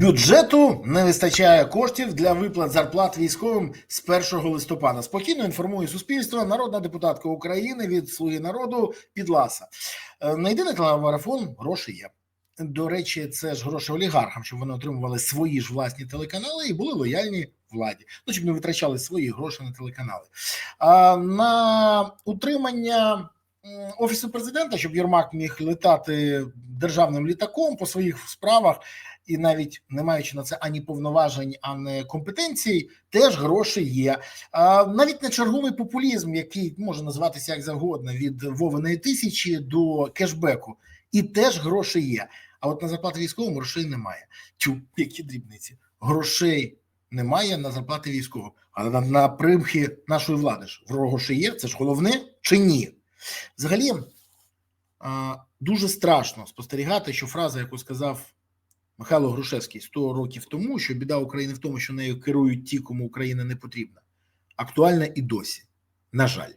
Бюджету не вистачає коштів для виплат зарплат військовим з 1 листопада. Спокійно інформує суспільство. Народна депутатка України від Слуги народу Підласа. Е, На єдиний телемарафон гроші є. До речі, це ж гроші олігархам, щоб вони отримували свої ж власні телеканали і були лояльні владі. Ну щоб не витрачали свої гроші на телеканали. А на утримання офісу президента, щоб Єрмак міг летати державним літаком по своїх справах і навіть не маючи на це ані повноважень, ані компетенцій, теж гроші є. А навіть на черговий популізм, який може називатися як завгодно, від Вовиної тисячі до кешбеку, і теж гроші є. А от на зарплати військовим грошей немає. Тю, які дрібниці. Грошей немає на зарплати військовим, але на, на примхи нашої влади ж гроші є. Це ж головне чи ні? Взагалі дуже страшно спостерігати, що фраза, яку сказав Михайло Грушевський 100 років тому, що біда України в тому, що нею керують ті, кому Україна не потрібна, актуальна і досі. На жаль.